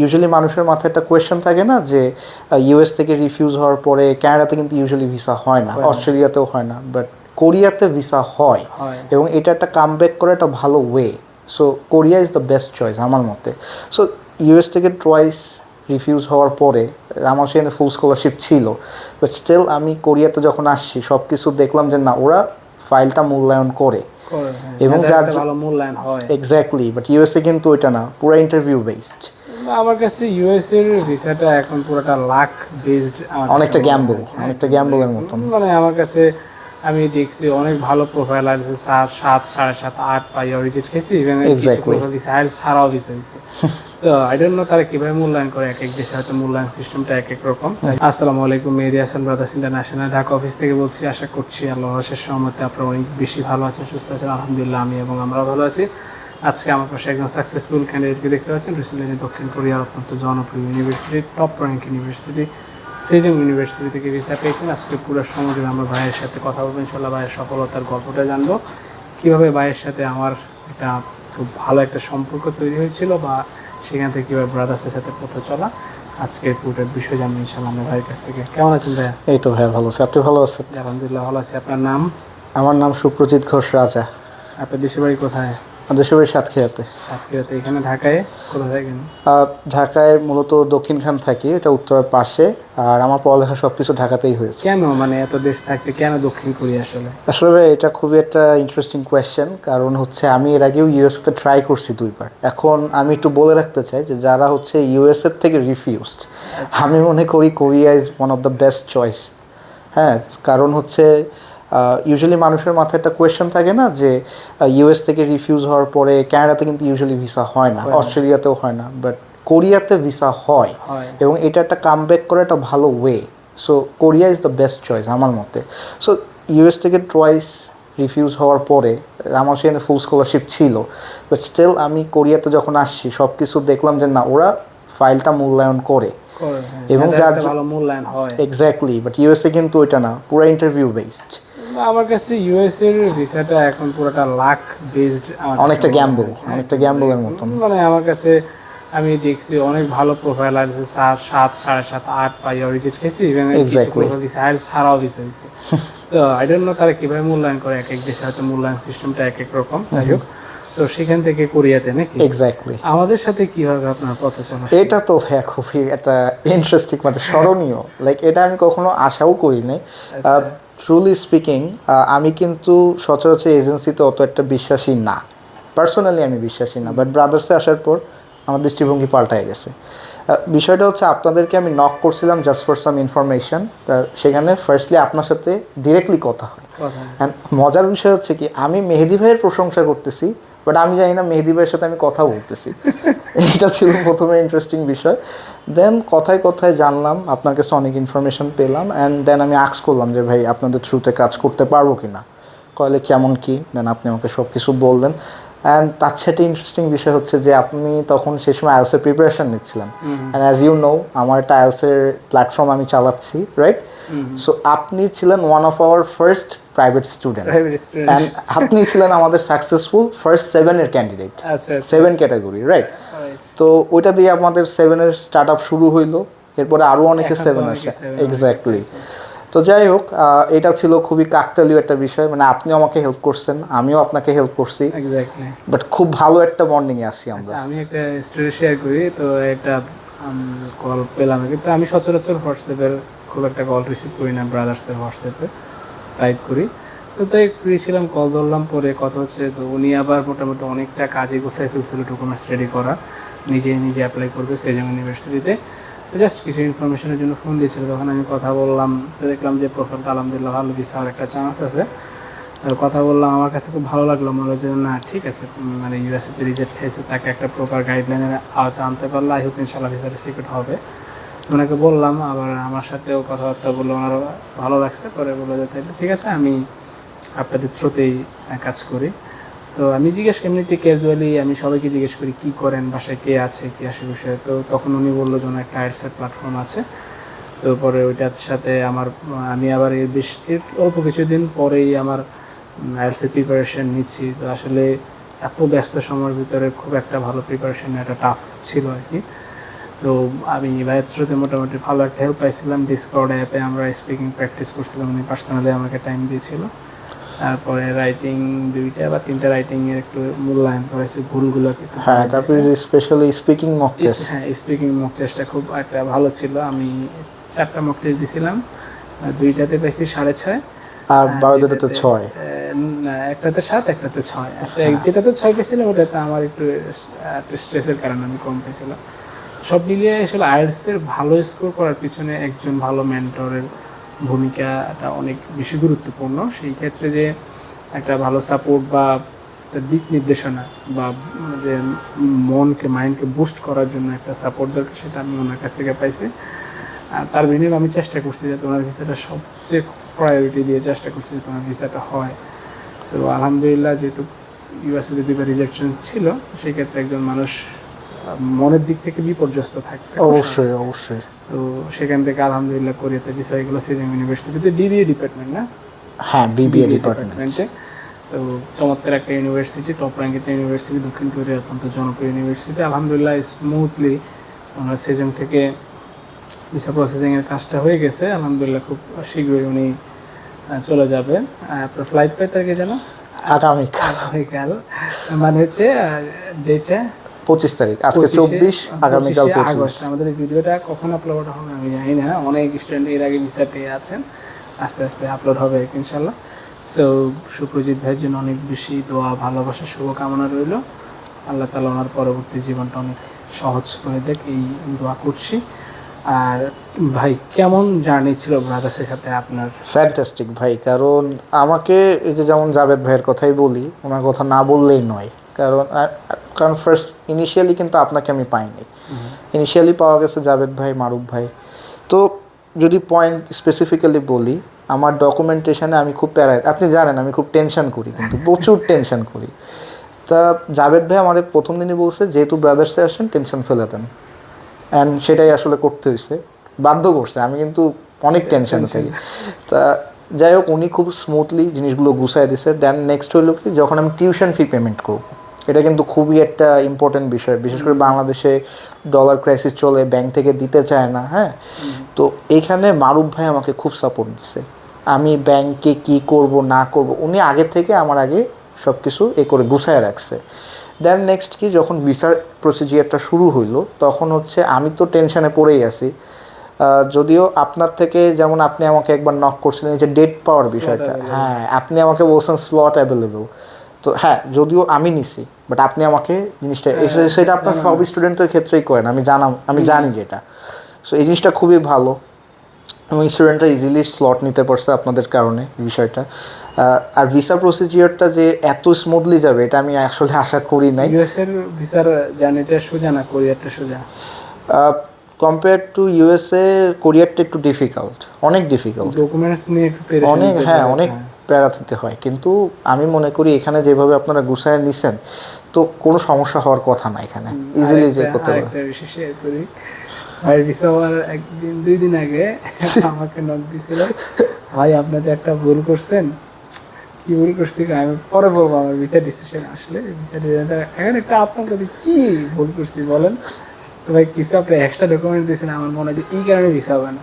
Usually মানুষের মাথায় একটা কোয়েশ্চেন থাকে না যে ইউএস থেকে রিফিউজ হওয়ার পরে কানাডাতে কিন্তু ইউজুয়ালি ভিসা হয় না অস্ট্রেলিয়াতেও হয় না বাট কোরিয়াতে ভিসা হয় এবং এটা একটা কামব্যাক করে একটা ভালো way so Korea is the best choice আমার মতে। সো ইউএস থেকে ট্রয়েস রিফিউজ হওয়ার পরে আমার সেখানে ফুল স্কলারশিপ ছিল বাট স্টিল আমি কোরিয়াতে যখন আসছি সব কিছু দেখলাম যে না ওরা ফাইলটা মূল্যায়ন করে। হ্যাঁ। এবং যার হয়। এক্স্যাক্টলি বাট ইউএসএ কিন্তু ওইটা না পুরো ইন্টারভিউ বেসড আমার কাছে ইউএস এর ভিসাটা এখন পুরোটা লাখ বেসড অনেকটা গ্যাম্বল অনেকটা গ্যাম্বলের মতন। মানে আমার কাছে আমি দেখছি অনেক ভালো প্রোফাইল আছে সাত সাত সাড়ে সাত আট পাই রিজেক্ট খেয়েছি দিচ্ছে আইল ছাড়াও ভিসা দিচ্ছে সো আই ডোন্ট নো তারা কীভাবে মূল্যায়ন করে এক এক দেশে হয়তো মূল্যায়ন সিস্টেমটা এক এক রকম। আসসালামু আলাইকুম Mehedi Hasan brothers international Dhaka office থেকে বলছি আশা করছি আল্লাহ রসের সহমতে আপনারা অনেক বেশি ভালো আছেন সুস্থ আছেন আলহামদুলিল্লাহ আমি এবং আমরা ভালো আছি। আজকে আমার পাশে একজন সাকসেসফুল ক্যান্ডিডেটকে দেখতে পাচ্ছেন। রিসেন্টলি দক্ষিণ কোরিয়ার অত্যন্ত জনপ্রিয় university top rank university Sejong university থেকে ভিসা পেয়েছেন। আজকে পুরো সময় আমরা ভাইয়ের সাথে কথা বলব। ইনশাল্লাহ ভাইয়ের সফলতার গল্পটা জানব। কীভাবে ভাইয়ের সাথে আমার একটা খুব ভালো একটা সম্পর্ক তৈরি হয়েছিল বা সেখান থেকে কীভাবে ব্রাদার্সের সাথে পথে চলা আজকে পুরোটার বিষয় জানব ইনশাল্লাহ আমরা ভাইয়ের কাছ থেকে। কেমন আছেন ভাইয়া? এই তো ভাইয়া ভালো আছে। আপনি ভালো আছেন? আলহামদুলিল্লাহ ভালো আছি। আপনার নাম? আমার নাম সুপ্রজিৎ ঘোষ রাজা। আপনার দেশের বাড়ি কোথায়? দেশের বাড়ি সাতক্ষীরাতে। সাতক্ষীরাতে এখানে ঢাকায়? কোথায় থাকেন? ঢাকায় মূলত দক্ষিণখান থাকি এটা উত্তরের পাশে আর আমার পড়ালেখা সব কিছু ঢাকাতেই হয়েছে। কেন? মানে এত দেশ থাকতে কেন দক্ষিণ কোরিয়া আসলে? আসলে এটা খুবই একটা ইন্টারেস্টিং কোয়েশ্চেন কারণ হচ্ছে আমি এর আগেও ইউএসএতে ট্রাই করছি দুইবার। এখন আমি একটু বলে রাখতে চাই যে যারা হচ্ছে ইউএসএর থেকে রিফিউজড আমি মনে করি Korea is one of the best choice হ্যাঁ কারণ হচ্ছে ইউজুয়ালি মানুষের মাথায় একটা কোয়েশ্চেন থাকে না যে ইউএস থেকে রিফিউজ হওয়ার পরে কানাডাতে কিন্তু ইউজুয়ালি ভিসা হয় না হয় অস্ট্রেলিয়াতেও হয় না বাট কোরিয়াতে ভিসা হয় হয়। এবং এটা একটা কামব্যাক করে একটা ভালো way so Korea is the best choice আমার মতে। সো ইউএস থেকে ট্রয়েস রিফিউজ হওয়ার পরে আমার সেখানে ফুল স্কলারশিপ ছিল বাট স্টিল আমি কোরিয়াতে যখন আসছি সব কিছু দেখলাম যে না ওরা ফাইলটা মূল্যায়ন করে। হ্যাঁ। এবং এদের যার হয়। এক্স্যাক্টলি বাট ইউএসএ কিন্তু ওইটা না পুরো ইন্টারভিউ বেসড আমার কাছে ইউএস এর ভিসাটা এখন পুরোটা লাখ বেসড অনেকটা গ্যাম্বল অনেকটা গ্যাম্বলের মতন। মানে আমার কাছে আমি দেখছি অনেক ভালো প্রোফাইল আছে সাত সাত সাড়ে সাত আট পাই রিজেক্ট খেয়েছি Exactly. প্রোফাইল ছাড়াও ভিসা দিচ্ছে সো আই ডোন্ট নো তারা কীভাবে মূল্যায়ন করে এক এক দেশে হয়তো মূল্যায়ন সিস্টেমটা এক এক রকম যাই হোক। তো সেখান থেকে কোরিয়াতে নাকি? এক্স্যাক্টলি আমাদের সাথে কীভাবে আপনার পথ চলা এটা তো হ্যাঁ খুবই একটা ইন্টারেস্টিং মানে স্মরণীয়। লাইক এটা আমি কখনো আশাও করি নাই। আচ্ছা। ট্রুলি স্পিকিং আমি কিন্তু সচরাচর এজেন্সিতে অত একটা বিশ্বাসী না। পার্সোনালি আমি বিশ্বাসী না বাট ব্রাদার্সে আসার পর আমার দৃষ্টিভঙ্গি পাল্টায় গেছে। বিষয়টা হচ্ছে আপনাদেরকে আমি নক করছিলাম জাস্ট ফর সাম ইনফরমেশন সেখানে ফার্স্টলি আপনার সাথে ডিরেক্টলি কথা হয়। অ্যান্ড মজার বিষয় হচ্ছে কি আমি মেহেদি ভাইয়ের প্রশংসা করতেছি বাট আমি জানি না মেহেদি ভাইয়ের সাথে আমি কথা বলতেছি। এটা ছিল প্রথমে ইন্টারেস্টিং বিষয়। দেন কথায় কথায় জানলাম, আপনার কাছে অনেক ইনফরমেশান পেলাম অ্যান্ড দেন আমি আক্স করলাম যে, ভাই, আপনাদের থ্রুতে কাজ করতে পারব কি না কয়লে কেমন কী? দেন আপনি আমাকে সব কিছু বললেন। অ্যান্ড তার সাথে ইন্টারেস্টিং বিষয় হচ্ছে যে আপনি তখন সেই সময় আইএলসের প্রিপারেশন নিচ্ছিলেন। অ্যান্ড অ্যাজ ইউ নো আমার একটা আইএলসের প্ল্যাটফর্ম আমি চালাচ্ছি রাইট সো আপনি ছিলেন one of our first private student and আপনি ছিলেন আমাদের সাকসেসফুল ফার্স্ট সেভেনের ক্যান্ডিডেট সেভেন ক্যাটাগরি রাইট তো ওইটা দিয়ে আমাদের সেভেনের স্টার্ট আপ শুরু হইল। এরপরে আরও অনেকে সেভেন আসে। এক্স্যাক্টলি। তো যাই হোক এটা ছিল খুবই কাকতালীয় একটা বিষয়। মানে আপনিও আমাকে হেল্প করছেন আমিও আপনাকে হেল্প করছি। এক্স্যাক্টলি বাট খুব ভালো একটা বন্ডিংয়ে আসি আমরা। আচ্ছা, আমি একটা স্টোরি শেয়ার করি। তো একটা কল পেলাম কিন্তু আমি সচরাচর হোয়াটসঅ্যাপের খুব একটা কল রিসিভ করি না ব্রাদার্সের হোয়াটসঅ্যাপে টাইপ করি। তো তাই ফ্রি ছিলাম কল ধরলাম পরে কথা হচ্ছে তো উনি আবার মোটামুটি অনেকটা কাজে গোছায় ফেলছিল ডকুমেন্টস রেডি করা। নিজে নিজে অ্যাপ্লাই করবে সেজং ইউনিভার্সিটিতে জাস্ট কিছু ইনফরমেশনের জন্য ফোন দিয়েছিল, তখন আমি কথা বললাম, তো দেখলাম যে প্রোফাইলটা আলহামদুলিল্লাহ ভালো ভিসার একটা চান্স আছে। কথা বললাম, আমার কাছে খুব ভালো লাগল, মনে হলো যে না, ঠিক আছে মানে ইউএসএতে রিজেক্ট খাইছে তাকে একটা প্রপার গাইডলাইনের আওতা আনতে পারলে আই হোপ ইনশাল্লাহ ভিসাটা সিকিউর হবে। ওনাকে বললাম, আবার আমার সাথেও কথাবার্তা বলল, ওনারও ভালো লাগছে, পরে বলল যে ঠিক আছে, আমি আপনাদের থ্রুতেই কাজ করি। তো আমি জিজ্ঞেস এমনিতে ক্যাজুয়ালি আমি সবাইকে জিজ্ঞেস করি, কি করেন? বাসায় কে আছে? কি আসে বিষয়ে? তো তখন উনি বলল যে একটা আয়ারসের প্ল্যাটফর্ম আছে। তো পরে ওইটার সাথে আমার, আমি আবার এর বেশ অল্প কিছুদিন পরেই আমার আইএলসের প্রিপারেশন নিচ্ছি। তো আসলে এত ব্যস্ত সময়ের ভিতরে খুব একটা ভালো প্রিপারেশন একটা টাফ ছিল আর কি। তো আমি ভাইয়ের থ্রুতে মোটামুটি ভালো একটা হেল্প পাইছিলাম। ডিসকর্ড অ্যাপে আমরা স্পিকিং প্র্যাকটিস করছিলাম। উনি পার্সোনালি আমাকে টাইম দিয়েছিল। তারপরে রাইটিং দুইটা বা তিনটা রাইটিং এর একটু মূল্যায়ন করেছি ভুলগুলোকে একটু হ্যাঁ তারপরে স্পেশালি স্পিকিং মক টেস্ট হ্যাঁ স্পিকিং মক টেস্টটা খুব একটা ভালো ছিল। আমি চারটা মক টেস্ট দিছিলাম। দুইটাতে পেয়েছি সাড়ে ছয়। আর হ্যাঁ, বারো দুটোতে ছয়। একটাতে সাত একটাতে ছয়। একটা যেটাতে ছয় পেয়েছিলাম ওটাতে আমার একটু স্ট্রেসের কারণে আমি কম পেয়েছিলাম সব মিলিয়ে আসলে এর ভালো স্কোর করার পিছনে একজন ভালো মেন্টরের ভূমিকাটা অনেক বেশি গুরুত্বপূর্ণ। সেই ক্ষেত্রে যে একটা ভালো সাপোর্ট বা একটা দিক নির্দেশনা বা যে মনকে মাইন্ডকে বুস্ট করার জন্য একটা সাপোর্ট দরকার, সেটা আমি ওনার কাছ থেকে পাইছি। আর তার বিনিময়ে আমি চেষ্টা করছি যে তোমার ভিসাটা সবচেয়ে প্রায়োরিটি দিয়ে চেষ্টা করছি যে তোমার ভিসাটা হয়। সো আলহামদুলিল্লাহ যেহেতু ইউএসএ যদি রিজেকশন ছিল, সেই ক্ষেত্রে একজন মানুষ মনের দিক থেকে বিপর্যস্ত থাকবে। অবশ্যই অবশ্যই। তো সেখান থেকে আলহামদুলিল্লাহ কোরিয়াতে ভিসা এগুলো সেজাং ইউনিভার্সিটিতে ডিবিএ ডিপার্টমেন্ট না? হ্যাঁ বিবিএ ডিপার্টমেন্টে সো চমৎকার একটা ইউনিভার্সিটি টপ র্যাঙ্ক ইউনিভার্সিটি দক্ষিণ কোরিয়ার অত্যন্ত জনপ্রিয় ইউনিভার্সিটি আলহামদুলিল্লাহ স্মুথলি আমরা সেজং থেকে ভিসা প্রসেসিং এর কাজটা হয়ে গেছে। আলহামদুলিল্লাহ খুব শীঘ্রই উনি চলে যাবেন। আহ, আপনার ফ্লাইট কয় তারিখে যেন আগামীকাল। আগামীকাল। মানে হচ্ছে ডেটটা পঁচিশ তারিখ আজকে চব্বিশ আগামীকাল আগস্ট। আমাদের এই ভিডিওটা কখন আপলোড হবে আমি জানি না। অনেক স্টুডেন্ট এর আগে ভিসা পেয়ে আছেন। আস্তে আস্তে আপলোড হবে ইনশাল্লাহ সো সুপ্রজিৎ ভাইয়ের জন্য অনেক বেশি দোয়া ভালোবাসা শুভকামনা রইল। আল্লাহ তালা ওনার পরবর্তী জীবনটা অনেক সহজ করে দেখ এই দোয়া করছি। আর ভাই কেমন জার্নি ছিল ব্রাদার্সের সাথে আপনার? ফ্যান্টাস্টিক ভাই কারণ আমাকে এই যে যেমন জাভেদ ভাইয়ের কথাই বলি ওনার কথা না বললেই নয়। কারণ কারণ ফার্স্ট ইনিশিয়ালি কিন্তু আপনাকে আমি পাইনি। ইনিশিয়ালি পাওয়া গেছে জাভেদ ভাই মারুফ ভাই। তো যদি পয়েন্ট স্পেসিফিক্যালি বলি আমার ডকুমেন্টেশনে আমি খুব প্যারা আপনি জানেন আমি খুব টেনশন করি কিন্তু প্রচুর টেনশন করি। তা জাভেদ ভাই আমার প্রথম দিনই বলছে যেহেতু ব্রাদার্সে আসেন টেনশন ফেলে দেন। অ্যান্ড সেটাই আসলে করতে হয়েছে বাধ্য করছে আমি কিন্তু অনেক টেনশন থাকি। তা যাই হোক উনি খুব স্মুথলি জিনিসগুলো গুছাই দিছে। দেন নেক্সট হলো কি যখন আমি টিউশন ফি পেমেন্ট করব। এটা কিন্তু খুবই একটা ইম্পর্টেন্ট বিষয়। বিশেষ করে বাংলাদেশে ডলার ক্রাইসিস চলে ব্যাংক থেকে দিতে চায় না হ্যাঁ? তো এইখানে মারুফ ভাই আমাকে খুব সাপোর্ট দিছে। আমি ব্যাংকে কি করব না করব উনি আগে থেকে আমার আগে সব কিছু এ করে গুছায় রাখছে। দেন নেক্সট কি যখন ভিসার প্রসিজিয়ারটা শুরু হইল তখন হচ্ছে আমি তো টেনশনে পড়েই আছি। যদিও আপনার থেকে যেমন আপনি আমাকে একবার নক করছিলেন যে ডেট পাওয়ার বিষয়টা হ্যাঁ আপনি আমাকে বলছেন স্লট অ্যাভেলেবল তো হ্যাঁ যদিও আমি নিছি বাট আপনি আমাকে জিনিসটা সেটা আপনার সব স্টুডেন্টের ক্ষেত্রেই করেন আমি জানাম আমি জানি যেটা। সো এই জিনিসটা খুবই ভালো এবং স্টুডেন্টরা ইজিলি স্লট নিতে পারছে আপনাদের কারণে বিষয়টা। আর ভিসা প্রসিজিওরটা যে এত স্মুথলি যাবে এটা আমি আসলে আশা করি নাই। ইউএস এর ভিসার জার্নিটা সোজা না কোরিয়ারটা সোজা? কম্পেয়ার টু ইউএসএ কোরিয়ারটা একটু ডিফিকাল্ট অনেক ডিফিকাল্ট ডকুমেন্টস নিয়ে একটু অনেক হ্যাঁ অনেক প্যারা দিতে হয়। কিন্তু আমি মনে করি এখানে যেভাবে আপনারা গুছায় নিছেন তো কোনো সমস্যা হওয়ার কথা না এখানে। ইজিলি যে করতে বিষয় ভাই ভিসা হওয়ার একদিন দুই দিন আগে আমাকে নক দিছিল ভাই আপনাদের একটা ভুল করছেন কি ভুল করছি আমি পরে বলব আমার ভিসা ডিসিশন আসলে। ডিসিশন এখন একটা আপনার কি ভুল করছি বলেন? তো ভাই কিছু আপনি এক্সট্রা ডকুমেন্ট দিয়েছেন আমার মনে হয় যে এই কারণে ভিসা হবে না।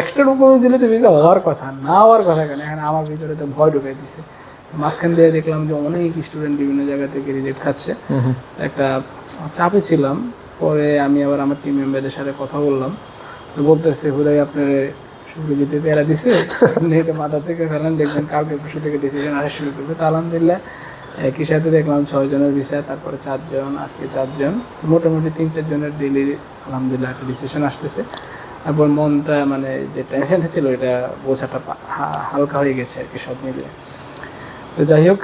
এক্সট্রা ডকুমেন্ট দিলে তো ভিসা হওয়ার কথা না হওয়ার কথা কেন? এখন আমার ভিতরে তো ভয় ঢুকাই দিছে। মাঝখান দিয়ে দেখলাম যে অনেক স্টুডেন্ট বিভিন্ন জায়গা থেকে রিজেক্ট খাচ্ছে। একটা চাপে ছিলাম পরে আমি আবার আমার টিম মেম্বারদের সাথে কথা বললাম। তো বলতেছে হুদাই আপনার সুবিধিতে পেয়ারা দিছে। আপনি এটা মাথা থেকে ফেলেন দেখবেন কালকে পরশু থেকে ডিসিশন আসা শুরু করবে। তো আলহামদুলিল্লাহ একই সাথে দেখলাম ছয় জনের ভিসা তারপরে চারজন আজকে চারজন। তো মোটামুটি তিন চারজনের ডেলি আলহামদুলিল্লাহ একটা ডিসিশন আসতেছে। তারপর মনটা মানে যে টেনশনটা ছিল, এটা বোঝাটা হালকা হয়ে গেছে আর কি সব মিলিয়ে তো যাই হোক,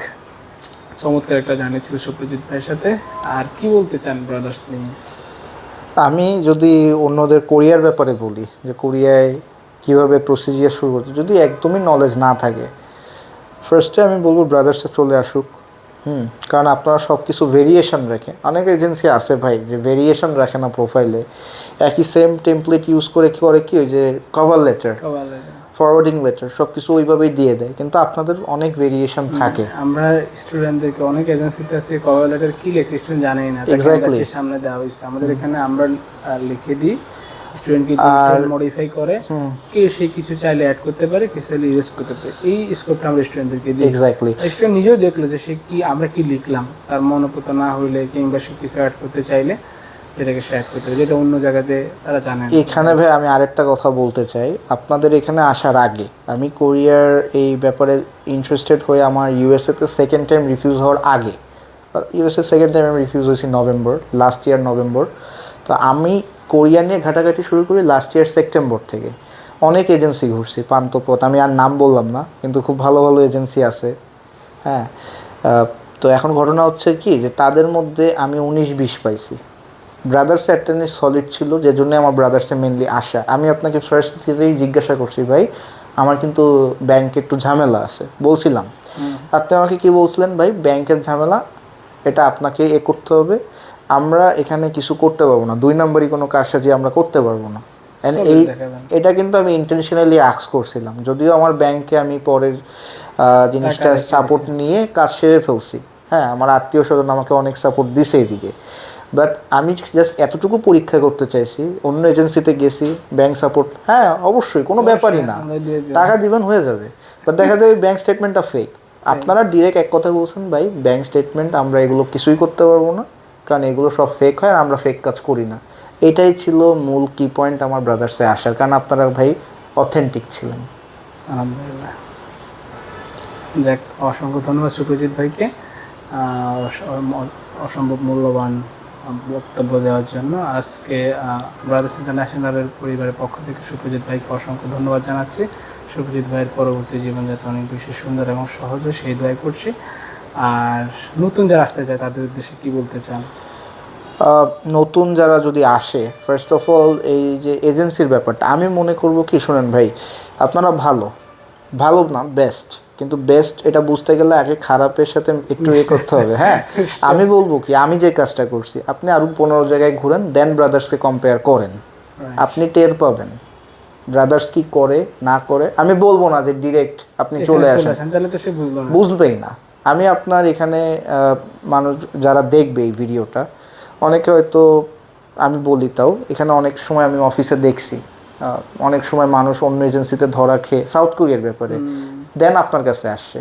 চমৎকার একটা জার্নি ছিল সুপ্রজিৎ ভাইয়ের সাথে। আর কি বলতে চান ব্রাদার্স নিয়ে? আমি যদি অন্যদের কোরিয়ার ব্যাপারে বলি, যে কোরিয়ায় কীভাবে প্রসিজিয়ার শুরু করতে যদি একদমই নলেজ না থাকে ফার্স্টে আমি বলব ব্রাদার্সে চলে আসুক। হুম। কারণ আপনারা সব কিছু ভেরিয়েশন রাখে অনেক এজেন্সি আছে ভাই যে ভেরিয়েশন রাখে না প্রোফাইলে একই সেম টেমপ্লেট ইউজ করে কি করে কি ওই যে কভার লেটার ফরওয়ার্ডিং লেটার সব কিছু ওইভাবেই দিয়ে দেয়। কিন্তু আপনাদের অনেক ভেরিয়েশন থাকে। আমরা স্টুডেন্টদেরকে অনেক এজেন্সিতে আছে কভার লেটার কি লেখছে স্টুডেন্ট জানেই না। র সামনে দেওয়া হয়েছে। আমাদের এখানে আমরা লিখে দিই। স্টুডেন্টকে মডিফাই করে কেউ সে কিছু চাইলে অ্যাড করতে পারে কিছু চাইলে ইরেজ করতে পারে। এই স্কোপটা আমরা স্টুডেন্টদেরকে দিই এক্স্যাক্টলি স্টুডেন্ট নিজেও দেখল যে সে কি আমরা কি লিখলাম তার মনোপুত না হইলে কিংবা সে কিছু অ্যাড করতে চাইলে এটাকে অ্যাড করতে পারে যেটা অন্য জায়গাতে তারা জানে এখানে ভাই আমি আরেকটা কথা বলতে চাই। আপনাদের এখানে আসার আগে আমি কোরিয়ার এই ব্যাপারে ইন্টারেস্টেড হয়ে আমার ইউএসএতে সেকেন্ড টাইম রিফিউজ হওয়ার আগে ইউএসএ সেকেন্ড টাইম আমি রিফিউজ হয়েছি নভেম্বর লাস্ট ইয়ার নভেম্বর তো আমি কোরিয়া নিয়ে ঘাটাঘাটি শুরু করি লাস্ট ইয়ার সেপ্টেম্বর থেকে। অনেক এজেন্সি ঘুরছি পান্তপথ আমি আর নাম বললাম না কিন্তু খুব ভালো ভালো এজেন্সি আছে। হ্যাঁ তো এখন ঘটনা হচ্ছে কি যে তাদের মধ্যে আমি উনিশ বিশ পাইছি। ব্রাদার্স জিনিস সলিড ছিল যে জন্য আমার ব্রাদার্সে মেনলি আসা। আমি আপনাকে ফার্স্ট থেকেই জিজ্ঞাসা করছি ভাই আমার কিন্তু ব্যাংকে একটু ঝামেলা আছে। বলছিলাম। আপনি আমাকে কি বলছিলেন ভাই ব্যাংকের ঝামেলা এটা আপনাকে এ করতে হবে। আমরা এখানে কিছু করতে পারব না। দুই নম্বরই কোনো কারসাজি আমরা করতে পারব না। এই এটা কিন্তু আমি ইন্টেনশনালি আক্স করছিলাম। যদিও আমার ব্যাংকে আমি পরের জিনিসটা সাপোর্ট নিয়ে কাজ সেরে ফেলছি। হ্যাঁ আমার আত্মীয় স্বজন আমাকে অনেক সাপোর্ট দিছে এদিকে। বাট আমি জাস্ট এতটুকু পরীক্ষা করতে চাইছি অন্য এজেন্সিতে গেছি ব্যাংক সাপোর্ট হ্যাঁ অবশ্যই কোনো ব্যাপারই না। টাকা দিবেন হয়ে যাবে। বাট দেখা যাবে ব্যাংক স্টেটমেন্টটা ফেক আপনারা ডিরেক্ট এক কথা বলছেন ভাই ব্যাংক স্টেটমেন্ট আমরা এগুলো কিছুই করতে পারব না। কারণ এগুলো সব ফেক হয় আর আমরা ফেক কাজ করি না। এটাই ছিল মূল কি পয়েন্ট আমার ব্রাদার্সে আসার। কারণ আপনারা ভাই অথেন্টিক ছিলেন। আলহামদুলিল্লাহ। যাক, অসংখ্য ধন্যবাদ সুপ্রজিৎ ভাইকে। অসম্ভব মূল্যবান বক্তব্য দেওয়ার জন্য আজকে ব্রাদার্স ইন্টারন্যাশনালের পরিবারের পক্ষ থেকে সুপ্রজিৎ ভাইকে অসংখ্য ধন্যবাদ জানাচ্ছি। সুপ্রজিৎ ভাইয়ের পরবর্তী জীবনযাত্রা অনেক বেশি সুন্দর এবং সহজ সেই দোয়াই করছি। আর নতুন যারা আসতে চায় তাদের উদ্দেশ্যে কি বলতে চান? নতুন যারা যদি আসে ফার্স্ট অফ অল এই যে এজেন্সির ব্যাপারটা আমি মনে করব কি শোনেন ভাই আপনারা ভালো। ভালো না বেস্ট কিন্তু বেস্ট এটা বুঝতে গেলে আগে খারাপের সাথে একটু এ করতে হবে হ্যাঁ? আমি বলব কি আমি যে কাজটা করছি আপনি আরও পনেরো জায়গায় ঘুরেন দেন ব্রাদার্সকে কম্পেয়ার করেন। আপনি টের পাবেন ব্রাদার্স কি করে না করে। আমি বলব না যে ডিরেক্ট আপনি চলে আসেন। বুঝবেই না। আমি আপনার এখানে মানুষ যারা দেখবে এই ভিডিওটা অনেকে হয়তো আমি বলি তাও এখানে অনেক সময় আমি অফিসে দেখছি অনেক সময় মানুষ অন্য এজেন্সিতে ধরা খেয়ে সাউথ কোরিয়ার ব্যাপারে দেন আপনার কাছে আসছে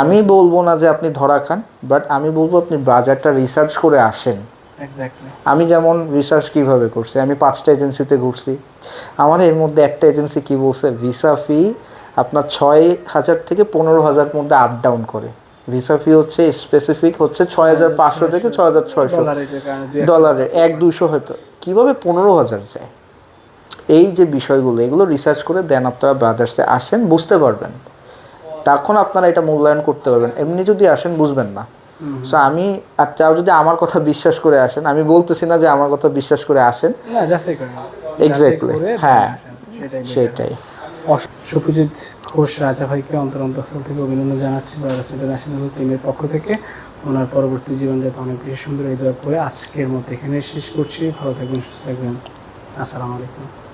আমি বলব না যে আপনি ধরা খান বাট আমি বলব আপনি বাজারটা রিসার্চ করে আসেন। আমি যেমন রিসার্চ কীভাবে করছি আমি পাঁচটা এজেন্সিতে ঘুরছি। আমার এর মধ্যে একটা এজেন্সি কি বলছে ভিসা ফি আপনার ছয় হাজার থেকে পনেরো হাজার মধ্যে আপ ডাউন করে। ভিসা ফি হচ্ছে স্পেসিফিক হচ্ছে ছয় হাজার পাঁচশো থেকে ছয় হাজার ছয়শো ডলারের এক দুইশো হয়তো। কীভাবে পনেরো হাজার যায়? এই যে বিষয়গুলো এগুলো রিসার্চ করে দেন আপনারা ব্রাদার্সে আসেন বুঝতে পারবেন। তখন আপনারা এটা মূল্যায়ন করতে পারবেন। এমনি যদি আসেন বুঝবেন না। সো আমি আর তাও যদি আমার কথা বিশ্বাস করে আসেন আমি বলতেছি না যে আমার কথা বিশ্বাস করে আসেন। করে হ্যাঁ। সেটাই সুপ্রজিৎ ঘোষ রাজা ভাইকে অন্তর অন্তঃস্থল থেকে অভিনন্দন জানাচ্ছি বাংলাদেশ ইন্টারন্যাশনাল টিমের পক্ষ থেকে। ওনার পরবর্তী জীবনযাত্রা যাতে অনেক বেশি সুন্দর এই দোয়া করে আজকের মতো এখানে শেষ করছি। ভালো থাকবেন, সুস্থ থাকবেন। আসসালামু আলাইকুম।